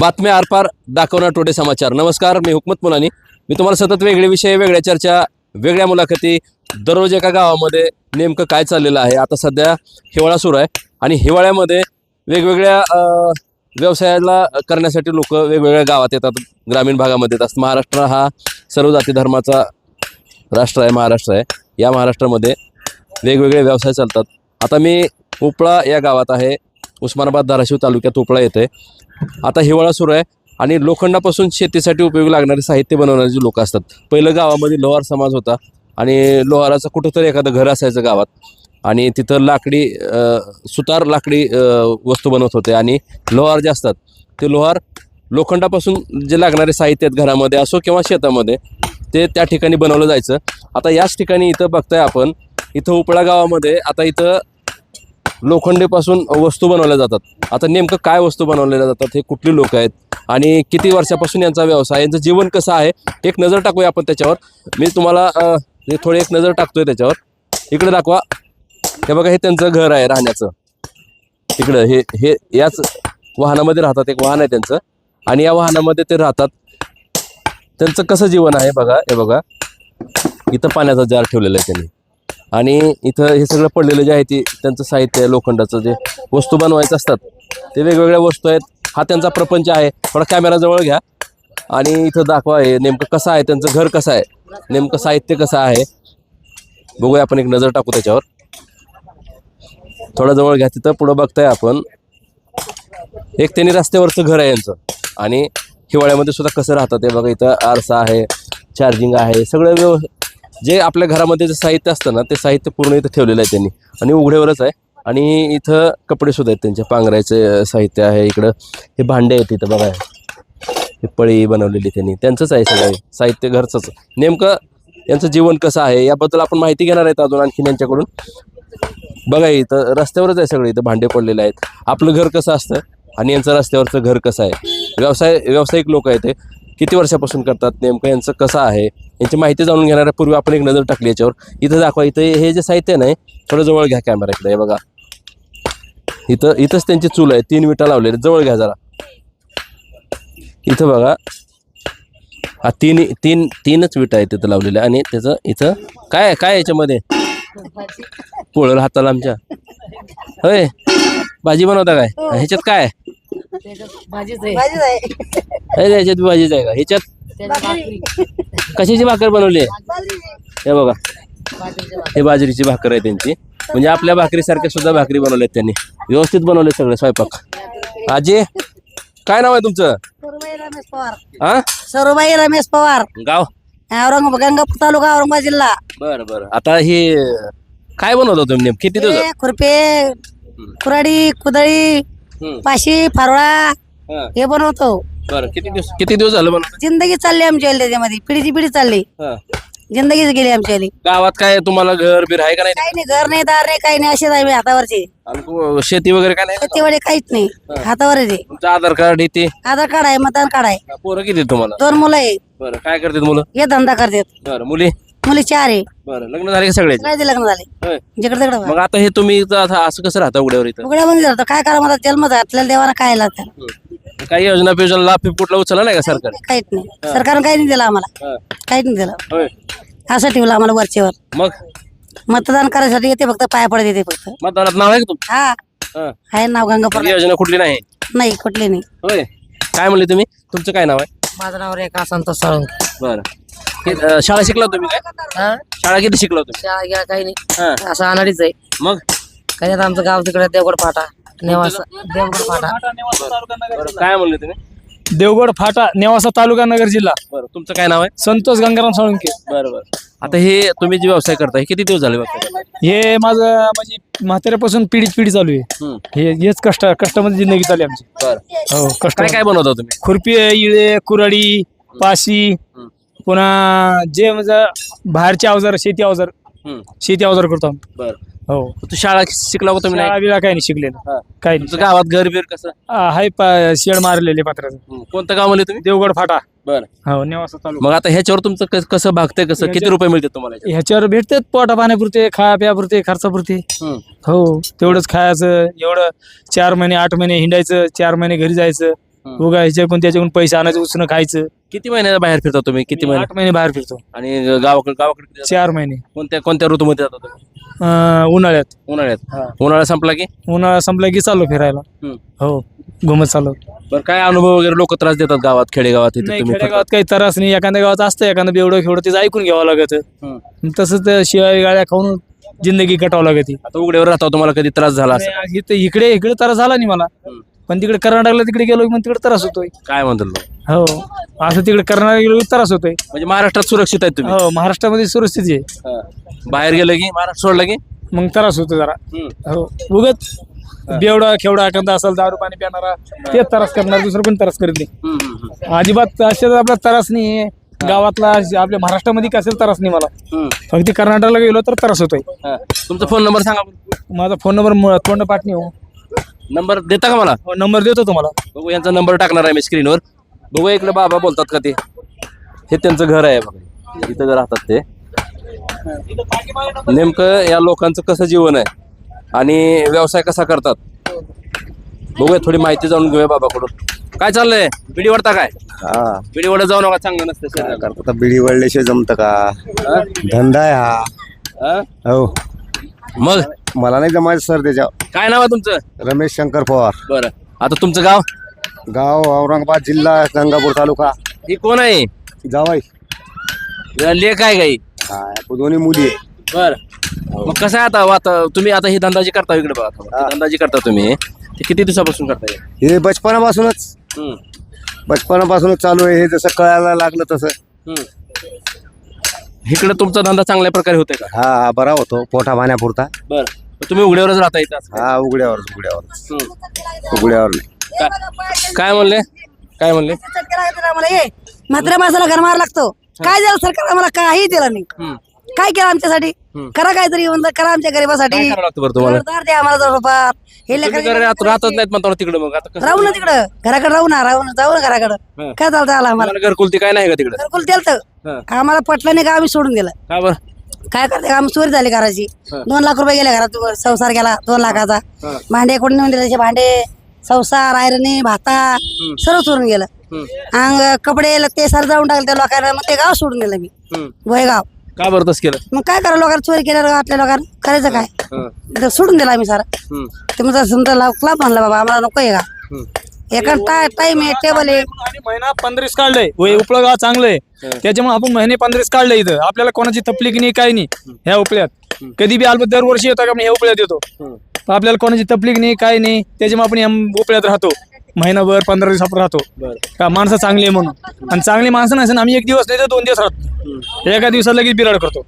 बातम्या आरपार दाखवणार टोटे समाचार. नमस्कार मी हुकमत मुलानी. मी तुम्हाला सतत वेगळे विषय वेगळ्या चर्चा वेगळ्या मुलाखती. दररोज एका गावामध्ये नेमकं काय चाललेलं आहे? आता सध्या हिवाळा सुरू आहे आणि हिवाळ्यामध्ये वेगवेगळ्या व्यवसायाला करण्यासाठी लोक वेगवेगळ्या गावात येतात ग्रामीण भागामध्ये येतात. महाराष्ट्र हा सर्व जाती धर्माचा राष्ट्र आहे महाराष्ट्र आहे. या महाराष्ट्रामध्ये वेगवेगळे व्यवसाय चालतात. आता मी उपळा या गावात आहे. उस्मानाबाद धाराशिव तालुक्यात उपळा येते आता हिवाळा सुरू आहे आणि लोखंडापासून शेतीसाठी उपयोगी लागणारे साहित्य बनवणारे जे लोक असतात पहिलं गावामध्ये लोहार समाज होता आणि लोहाराचं कुठंतरी एखादं घर असायचं गावात आणि तिथं लाकडी सुतार लाकडी वस्तू बनवत होते आणि लोहार जे असतात ते लोहार लोखंडापासून जे लागणारे साहित्य आहेत घरामध्ये असो किंवा शेतामध्ये ते त्या ठिकाणी बनवलं जायचं. आता याच ठिकाणी इथं बघताय आपण इथं उपळा गावामध्ये आता इथं लोखंडीपासून वस्तू बनवल्या जातात. आता नेमकं काय वस्तू बनवलेल्या जातात हे कुठली लोक आहेत आणि किती वर्षापासून यांचा व्यवसाय यांचं जीवन कसं आहे एक नजर टाकूया आपण त्याच्यावर. मी तुम्हाला हे थोडी एक नजर टाकतोय त्याच्यावर. इकडे दाखवा. हे बघा हे त्यांचं घर आहे राहण्याचं. इकडं हे हे याच वाहनामध्ये राहतात एक वाहन आहे त्यांचं. आणि या वाहनामध्ये ते राहतात. त्यांचं कसं जीवन आहे? बघा हे बघा. इथं पाण्याचा जार ठेवलेला आहे त्यांनी. आणि इथं हे सगळं पडलेलं जे आहे ते त्यांचं साहित्य आहे लोखंडाचं जे वस्तू बनवायचं असतात ते वेगवेगळ्या वस्तू आहेत. हा त्यांचा प्रपंच आहे. थोडा कॅमेरा जवळ घ्या. आणि इथं दाखवा आहे नेमकं कसं आहे त्यांचं घर कसं आहे नेमकं साहित्य कसं आहे. बघूया आपण एक नजर टाकू त्याच्यावर. थोडं जवळ घ्या तिथं पुढं बघताय आपण. एक त्यांनी रस्त्यावरचं घर आहे यांचं. आणि हिवाळ्यामध्ये सुद्धा कसं राहतात ते बघा इथं आरसा आहे चार्जिंग आहे सगळं व्यव जे आपल्या घरामध्ये जे साहित्य असतं ना ते साहित्य पूर्ण इथं ठेवलेलं आहे त्यांनी. आणि उघड्यावरच आहे. आणि इथं कपडे सुद्धा आहेत त्यांचे. पांघरायचे साहित्य आहे इकडं. हे भांडे आहेत इथं बघा. हे पळी बनवलेली त्यांनी. त्यांचंच आहे सगळं. साहित्य घरचंच. नेमकं यांचं जीवन कसं आहे याबद्दल आपण माहिती घेणार आहेत अजून आणखीन यांच्याकडून. बघा इथं रस्त्यावरच आहे सगळं इथं. भांडे पडलेले आहेत. आपलं घर कसं असतं आणि यांचं रस्त्यावरचं घर कसं आहे? व्यवसाय व्यावसायिक लोक आहेत ते. किती वर्षापासून करतात नेमकं? यांचं कसं आहे? यांची माहिती जाणून घेण्यापूर्वी आपण एक नजर टाकली याच्यावर. इथं दाखवा इथं हे जे साहित्य आहे ना थोडं जवळ घ्या कॅमेरा इकडे हे बघा. इथं इथंच त्यांची चूल आहे तीन विटा लावलेल्या जवळ घ्या जरा. इथं बघा. हा तीन तीन तीनच विटा आहेत तिथं लावलेल्या आणि त्याचं इथं काय आहे काय आहे याच्यामध्ये? पोळं हाताला आमच्या. होय. भाजी बनवता काय? ह्याच्यात काय? आहे? भाजीच आहे. ह्याच्यात भाजीच आहे का? ह्याच्यात? कशाची भाकर बनवली? आहे हे बघा. हे बाजरीची भाकर आहे त्यांची. म्हणजे आपल्या भाकरीसारख्या सुद्धा भाकरी बनवल्यात त्यांनी. व्यवस्थित बनवले सगळे स्वयंपाक. आजी काय नाव आहे तुमचं? सरुबाई रमेश पवार. हा सरुबाई रमेश पवार. गाव? औरंगाबाद गंगापूर तालुका औरंगाबाद जिल्हा. बर बर. आता हे काय बनवता तुम्ही नेम किती दिवस खुरपे कुराडी कुदळी. पाशी फारवळा हा, हे बनवतो. बरं किती दिवस किती दिवस झालं बनवत जिंदगी चालली आमची वाली त्याच्यामध्ये पिढीची पिढी चालली. जिंदगीच गेली आमची वाली गावात काय तुम्हाला घर बीर आहे का नाही? काही नाही घर नाही दार नाही काही नाही असेच आहे मी हातावरचे. आणि शेती वगैरे काय नाही? शेतीवाडी काहीच नाही. हातावर आहे तुमचं आधार कार्ड इथे? आधार कार्ड आहे मतदान कार्ड आहे. पोरं किती आहेत तुम्हाला? दोन मुलं आहे. बरं काय करतात मुलं? हे धंदा करतात. बरं मुली? मुली चार आहे. बरं लग्न झाले का सगळे सगळ्याचे लग्न झाले. जिकडे तिकडे मग आता हे तुम्ही इथं आता असं कसं राहता उघड्यावर इथं? उघड्या काय करा मला जन्म आपल्याला देवाना काय लागतं? काही योजना फियोजना लाभ कुठला उचलला नाही का सरकार? काहीच नाही. सरकारनं काही नाही दिलं आम्हाला. काहीच नाही दिलं. होय. असं ठेवलं आम्हाला वरचेवर. मग? मतदान करायसाठी येते फक्त पाया पडत येते फक्त. मतदानात नाव आहे का तुमचं? हा. हा. आहे नाव गंगापूर योजना कुठली नाही? नाही कुठले नाही. होय. काय म्हणले तुम्ही? तुमचं काय नाव आहे? माझं नाव रेखा संतोष साळुंके बरं. कि- अं, शाळा शिकला तुम्ही काय? शाळा किती शिकला तुम्ही? शाळा घ्या काही नाही. हा. असं अनाडीच आहे. मग? काही नाही आमचं गाव तिकडे देवगड फाटा. नेवासा देवगड फाटा. बरं. काय म्हणले तुम्ही? देवगड फाटा नेवासा तालुका नगर जिल्हा. बरं तुमचं काय नाव आहे? संतोष गंगाराम साळुंके बरं बरं. आता हे तुम्ही जे व्यवसाय करताय किती दिवस झाले व्यवसाय करताय? हे माझं म्हणजे म्हाताऱ्यापासून पिढीच पिढी चालू आहे. हम्म. हे हेच कष्ट कष्टामध्ये जिंदगी चालली आमची. बरं. हो कष्ट. काय काय बनवता तुम्ही? खुरपी इळे कुराडी पाशी पुन्हा जे म्हणजे बाहेरचे अवजार शेती अवजार. हम्म. शेती अवजार करतो आम्ही. बरं. हो. तू शाळा शिकला होता शाळा नाही? बिळा काही नाही शिकले. काही तुमचं नाही गावात घर बीर कसं? आ, हाय पा- शेड मारलेले पात्राचं. कोणतं गाव म्हणले तुम्ही? देवगड फाटा. बरं. हो नेवासा तालुका. मग आता ह्याच्यावर तुमचं कस- कसं भागतंय कसं? किती रुपये मिळते तुम्हाला ह्याच्यावर? ह्याच्यावर भेटतात पोटा पाण्यापुरते खाया प्यापुरते खर्चापुरते. हो तेवढंच खायचं एवढं चार महिने आठ महिने हिंडायचं चार महिने घरी जायचं. हम्म. उगा ह्याच्याकडून त्याच्याकडून पैसे आणायचं उसणं खायचं. किती महिने बाहेर फिरता तुम्ही? किती महिने? आठ महिने बाहेर फिरतो. आणि गावाकडे गावाकडे किती जाता? चार महिने. कोणत्या कोणत्या ऋतूमध्ये जाता तुम्ही? अं, उन्हाळ्यात. उन्हाळ्यात. उन्हाळा संपला की? उन्हाळा संपला की चालू फिरायला. हम्म. हो घुमत चालू. बरं काय अनुभव वगैरे लोक त्रास देतात गावात खेडेगावात इथे नाही तुम्ही? खेडेगावात काही त्रास नाही. एखाद्या गावात असतं एखादं बेवडं खेवडं त्याचं ऐकून घ्यावं लागत. हम्म. तसंच ते शिवाय गाड्या खाऊन जिंदगी कटावं लागते. आता उघड्यावर राहता तुम्हाला कधी त्रास झाला असेल? आणि इथं इकडे इकडे त्रास झाला नाही मला. हम्म. पण तिकडे कर्नाटकला तिकडे गेलो की मग तिकडे त्रास होतोय. काय म्हणतात लोक? हो. असं तिकडे कर्नाटक गेलो की त्रास होतोय. म्हणजे महाराष्ट्रात सुरक्षित आहेत तुम्ही? हो महाराष्ट्रामध्ये सुरस्थिती आहे. हा. बाहेर गेलं की महाराष्ट्र सोडलं की? मग त्रास होतो जरा. हम्म. हो. उगत बेवडा खेवडा एखादा असेल दारू पाणी पिणारा ते त्रास करणार दुसरं पण त्रास करत नाही. हम्म, हम्म, हम्म. अजिबात असे आपला त्रास नाही गावातला आपल्या महाराष्ट्रामध्ये कसं त्रास नाही मला. हम्म. फक्त कर्नाटकला गेलो तर त्रास होतोय. हा. तुमचा फोन नंबर सांगा बरं. माझा फोन नंबर तोंड पाठणी हो. नंबर देता का मला? हो, नंबर देतो तुम्हाला. बघू यांचा नंबर टाकणार आहे मी स्क्रीनवर बघू इकडे बाबा बोलतात का ते? हे त्यांचं घर आहे बघा. इथं राहतात ते. नेमकं या लोकांचं कसं जीवन आहे? आणि व्यवसाय कसा करतात? बघूया थोडी माहिती जाणून घेऊया बाबाकडून. काय चाललंय? बिडी वडता काय? हा. बिडी वडत जाऊ नका चांगलं नसतं काय शरीराला. करता बिडी वळल्याशिवाय जमत का? धंदा आहे हा. हा? हो. मग? मला नाही जमायचं सर त्याच्या काय नाव आहे तुमचं? रमेश शंकर पवार. बरं. आता तुमचं गाव? गाव औरंगाबाद जिल्हा गंगापूर तालुका. ही कोण आहे? जावाई. लेख आहे काही दोन्ही मुली आहे. बर. मग कसं आहे आता आता तुम्ही आता ही धंदाजी करता इकडे बघा. आता. हा. धंदाजी करता तुम्ही. ते किती दिवसापासून करताय हे बचपनापासूनच. हम्म, बचपनापासूनच चालू आहे. हे जसं कळायला लागलं तसं. हम्म. इकडे तुमचा धंदा चांगल्या प्रकारे होतोय का? हा हा बरा होतो पोटा पाण्यापुरता. बर. तुम्ही उघड्यावरच राहता इथं? हा उघड्यावर उघड्यावर हम्म. उघड्यावर नाही. काय- काय म्हणले? काय म्हणले? आम्हाला ये म्हात्रे माणसाला गरमार लागतो. काय झालं सरकार आम्हाला? काही दिलं नाही. हम्म. काय केलं आमच्यासाठी? करा काहीतरी येऊन करा आमच्या गरीबासाठी. द्या आम्हाला जवळपास हे तुम्ही लेकरं घरी राहत- राहतच नाहीत म्हणतो तिकडे मग. आता कसं राहू ना तिकडं. घराकडे राहू ना राहू ना. जाऊ ना घराकडं. काय चालतं आला आम्हाला? घरकुलती काय नाही का तिकडे? घरकुल दिलं हं. आम्हाला पटलं नाही का आम्ही सोडून दिलं? का बरं? काय करते आम्ही चोरी झाली घराची. दोन लाख रुपये गेले घरात संसार गेला दोन लाखाचा. भांडे कोणी नेऊन दिले त्याचे भांडे? संसार आयरणी भाता सर्व चोरून गेलं. अंग कपडे ते सर जाऊन टाकले त्या लोकांना मग ते गाव सोडून दिलं मी. हम्म. का बरं तसं केलं? मग काय करा लोकांना चोरी केल्या गावातल्या लोकांना करायचं काय? हं. ते सोडून दिला आम्ही सारा. हम्म. तुमचा समजा लावला म्हणलं बाबा आम्हाला नको आहे का? हम्म. एका टाय टाइम आहे टेबल आहे. आणि महिना पंधरीस काढलंय. वय उपळं गाव चांगलं आहे त्याच्यामुळे आपण महिने पंधरीस काढलंय इथं. आपल्याला कोणाची तपलीक नाही काही नाही. ह्या उपळ्यात. कधी बी आलो दरवर्षी येतो का आपण ह्या उपळ्यात येतो. आपल्याला कोणाची तपलीक नाही काही नाही. त्याच्यामुळे आपण या उपळ्यात राहतो. महिनाभर पंधरा दिवस आपण राहतो. का माणसं चांगली आहे म्हणून. आणि चांगली माणसं नसेल आम्ही एक दिवस नाही तर दोन दिवस राहतो. एका दिवसात लगेच बिराड करतो.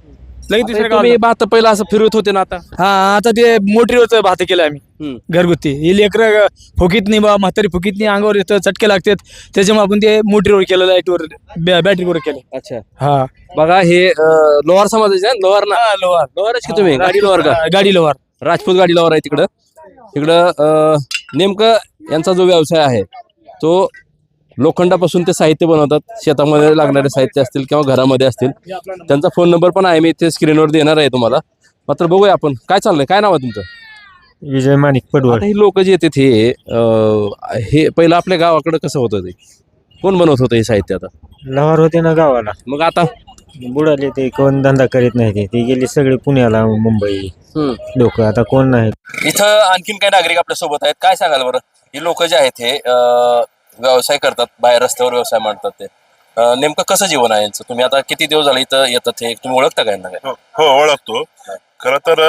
लगेच तुम्ही. भात पहिला असं फिरवत होते ना आता? हा आता ते मोटरीवरच भात केलं आम्ही. घरगुती. हे लेकर फुकीत नाही बा म्हातारी फुकीत नाही अंगावर येतं चटके लागतात. त्याच्यामुळे आपण ते मोटरीवर केलं लाईटवर बॅटरीवर केलं. अच्छा. हा. बघा हे अं, लोहार समाजाचे आहे ना? लोहार ना? लोहार. लोहारच की तुम्ही? गाडी लोहार का? गाडी लोहार. राजपूत गाडी लोहार आहे तिकडं. तिकडं अं, नेमकं यांचा जो व्यवसाय आहे तो लोखंडापासून ते साहित्य बनवतात. शेतामध्ये लागणारे साहित्य असतील किंवा घरामध्ये असतील. त्यांचा फोन नंबर पण आहे मी इथे स्क्रीनवर देणार आहे तुम्हाला. मात्र बघूया आपण. काय चाललंय? काय नाव आहे तुमचं? विजय माणिक पडवळ. आता ही लोक जे येतात हे अं, हे पहिलं आपल्या गावाकडे कसं होतं ते? कोण बनवत होतं हे साहित्य आता? लवार होते ना गावाला. मग आता? बुडाले ते कोण धंदा करीत नाही ते. ते गेले सगळे पुण्याला मुंबई. लोक आता कोण नाही? इथं आणखीन काही नागरिक आपल्यासोबत आहेत. काय सांगाल बरं? ही लोक जे आहेत हे अं, व्यवसाय करतात बाहेर रस्त्यावर व्यवसाय मांडतात ते. अं, नेमकं कसं जीवन आहे यांचं? तुम्ही आता किती दिवस झाले इथं येतात हे? तुम्ही ओळखता का यांना काय हो हो, ओळखतो. खर तर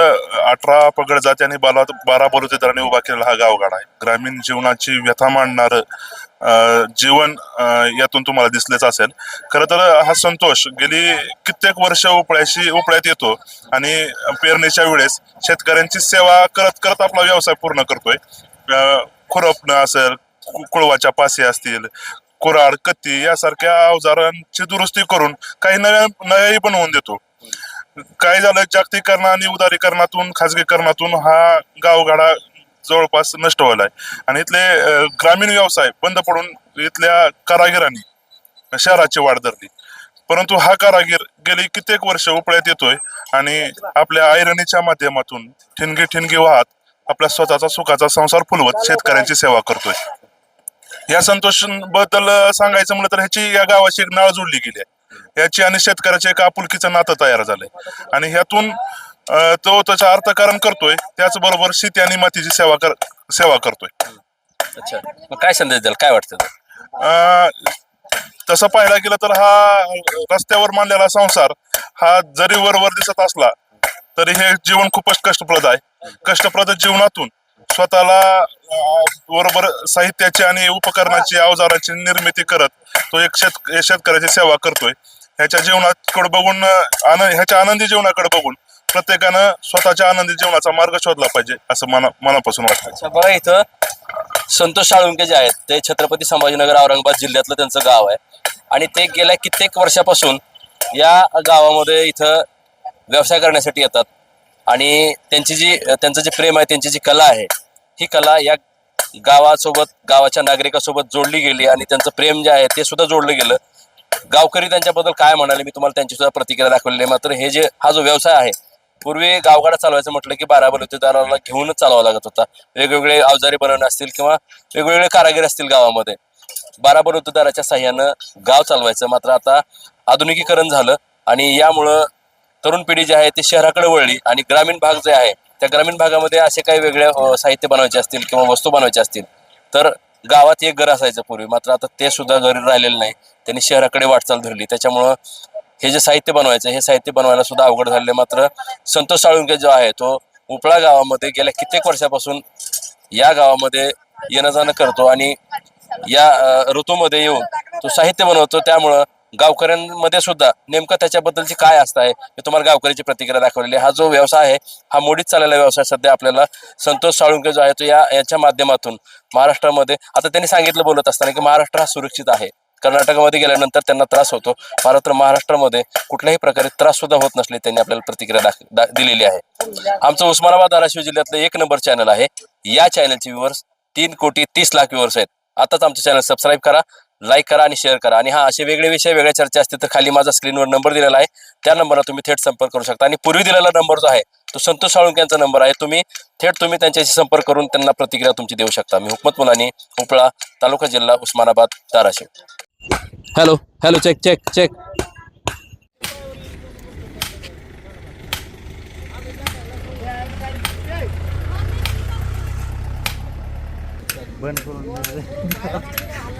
अठरा पगड जाती आणि बारा बारा बलुतेदारांनी उभा केलेला हा गावगाडा आहे. ग्रामीण जीवनाची व्यथा मांडणार जीवन यातून तुम्हाला दिसलेच असेल. खर तर हा संतोष गेली कित्येक वर्ष उपळ्याशी उपळ्यात येतो आणि पेरणीच्या वेळेस शेतकऱ्यांची सेवा करत करत आपला व्यवसाय पूर्ण करतोय. अं, खुरपणं असेल कुळवाच्या पासे असतील कुराड कत्ती यासारख्या अवजारांची दुरुस्ती करून काही नव्या नव्याही बनवून देतो. काय झालं? जागतिकीकरण आणि उदारीकरणातून खाजगीकरणातून हा गावगाडा जवळपास नष्ट व्हायलाय आणि इथले ग्रामीण व्यवसाय बंद पडून इथल्या कारागिरांनी शहराची वाढ धरली. परंतु हा कारागीर गेली कित्येक वर्ष उपळ्यात येतोय आणि आपल्या आयरणीच्या माध्यमातून ठिणगी ठिणगी वाहत आपल्या स्वतःचा सुखाचा संसार फुलवत शेतकऱ्यांची सेवा करतोय. या संतोषबद्दल सांगायचं म्हणलं तर ह्याची या गावाची एक नाळ जोडली गेली आहे. याची आणि शेतकऱ्याचे एक आपुलकीचं नातं तयार झालंय. आणि ह्यातून तो त्याचं अर्थकारण करतोय. त्याचबरोबर शेती आणि मातीची सेवा कर सेवा करतोय. अच्छा. मग काय संदेश द्याल? काय वाटतं? अं, तसं पाहायला गेलं तर हा रस्त्यावर मांडलेला संसार हा जरी वरवर दिसत असला तरी हे जीवन खूपच कष्टप्रद आहे. कष्टप्रद जीवनातून स्वतःला बरोबर साहित्याची आणि उपकरणाची अवजाराची निर्मिती करत तो एक शेत शेतकऱ्याची सेवा करतोय. ह्याच्या जीवनाकडे बघून आनंद ह्याच्या आनंदी जीवनाकडे बघून प्रत्येकानं स्वतःच्या आनंदी जीवनाचा मार्ग शोधला पाहिजे असं मना मनापासून वाटतं. बघा इथं संतोष साळुंके जे आहेत ते छत्रपती संभाजीनगर औरंगाबाद जिल्ह्यातलं त्यांचं गाव आहे. आणि ते गेल्या कित्येक वर्षापासून या गावामध्ये इथं व्यवसाय करण्यासाठी येतात. आणि त्यांची जी त्यांचं जे प्रेम आहे त्यांची जी कला आहे ही कला या गावासोबत गावाच्या नागरिकासोबत जोडली गेली आणि त्यांचं प्रेम जे आहे ते सुद्धा जोडलं गेलं. गावकरी त्यांच्याबद्दल काय म्हणाले मी तुम्हाला त्यांची सुद्धा प्रतिक्रिया दाखवलेली आहे मात्र हे जे हा जो व्यवसाय आहे पूर्वी गावगाडा चालवायचं म्हटलं की बाराबर बलुतेदाराला घेऊनच चालवा लागत होता. वेगवेगळे अवजारी बनवणे असतील किंवा वेगवेगळे कारागीर असतील गावामध्ये. बाराबर बलुतेदाराच्या साह्यानं गाव चालवायचं. मात्र आता आधुनिकीकरण झालं आणि यामुळं तरुण पिढी जी आहे ती शहराकडे वळली आणि ग्रामीण भाग जे आहे त्या ग्रामीण भागामध्ये असे काही वेगळे साहित्य बनवायचे असतील किंवा वस्तू बनवायचे असतील तर गावात एक घर असायचं पूर्वी. मात्र आता ते सुद्धा घरी राहिलेलं नाही. त्यांनी शहराकडे वाटचाल धरली. त्याच्यामुळं हे जे साहित्य बनवायचं हे साहित्य बनवायला सुद्धा अवघड झाले मात्र संतोष साळुंके जो आहे तो उपळा गावामध्ये गेल्या कित्येक वर्षापासून या गावामध्ये येणं जाणं करतो आणि या ऋतूमध्ये येऊन तो साहित्य बनवतो. त्यामुळं गावकऱ्यांमध्ये सुद्धा नेमकं त्याच्याबद्दलची काय असतं आहे मी तुम्हाला गावकऱ्याची प्रतिक्रिया दाखवलेली हा जो व्यवसाय आहे हा मोडीत चाललेला व्यवसाय सध्या आपल्याला संतोष साळुंके जो आहे तो या याच्या माध्यमातून महाराष्ट्रामध्ये आता त्यांनी सांगितलं बोलत असताना की महाराष्ट्र हा सुरक्षित आहे. कर्नाटकामध्ये गेल्यानंतर त्यांना त्रास होतो. मात्र महाराष्ट्रामध्ये कुठल्याही प्रकारे त्रास सुद्धा होत नसले त्यांनी आपल्याला प्रतिक्रिया दाख दिलेली आहे. आमचं उस्मानाबाद धाराशिव जिल्ह्यातलं एक नंबर चॅनल आहे. या चॅनलचे व्ह्युअर्स तीन कोटी तीस लाख व्ह्युअर्स आहेत. आताच आमचं चॅनल सबस्क्राईब करा. लाईक करा आणि शेअर करा. आणि हा असे वेगळे विषय वेगळ्या चर्चा असतील तर खाली माझा स्क्रीनवर नंबर दिलेला आहे. त्या नंबरला तुम्ही थेट संपर्क करू शकता. आणि पूर्वी दिलेला नंबर जो आहे तो संतोष साळुंके यांचा नंबर आहे. तुम्ही थेट तुम्ही त्यांच्याशी संपर्क करून त्यांना प्रतिक्रिया तुमची देऊ शकता. मी हुकमत मुलानी उपळा तालुका जिल्हा Osmanabad Dharashiv. Hello hello check check check बंद करून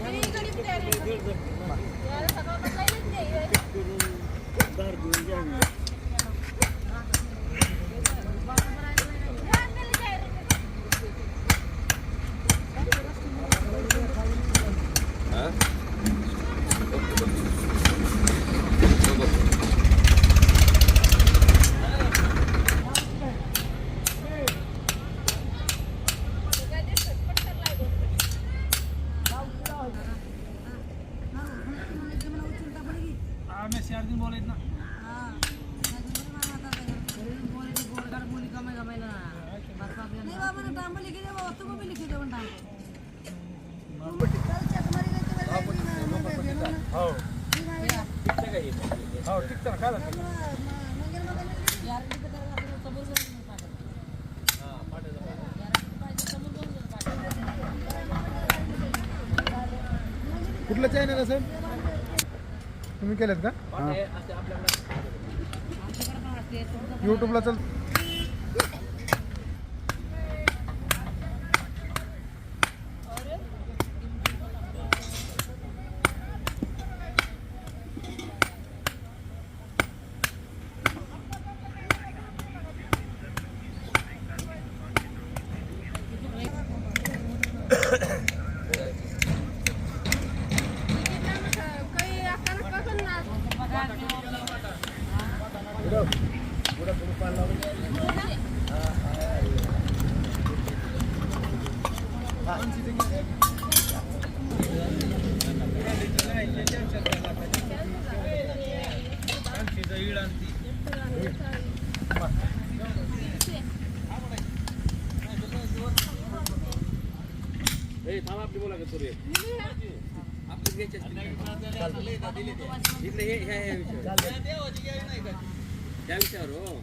दीड कुठलं चॅनल असेल तुम्ही केलेत का? युट्यूबला चल. এই তাহলে আপনি বলা গেছে রে আপনি গেছেন। দিলে দিলে দিলে হ্যাঁ হ্যাঁ Jangan cerok.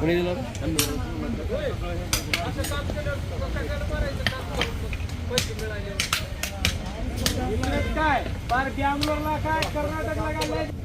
कोणी दिलं? काय? पार बँगलोरला काय? कर्नाटकला काय?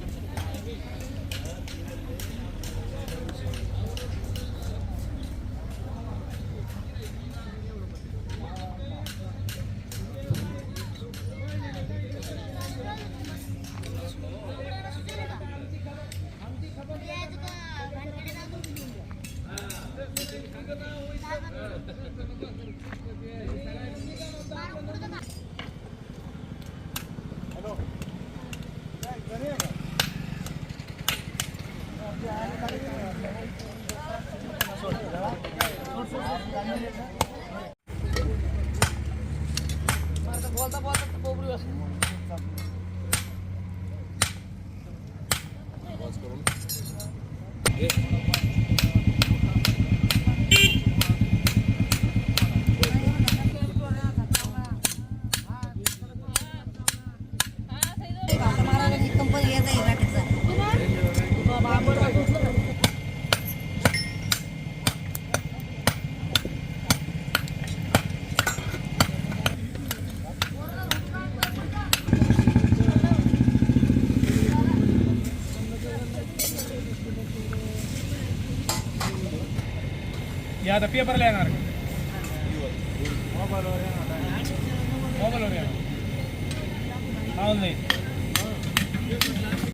या आता पेपरला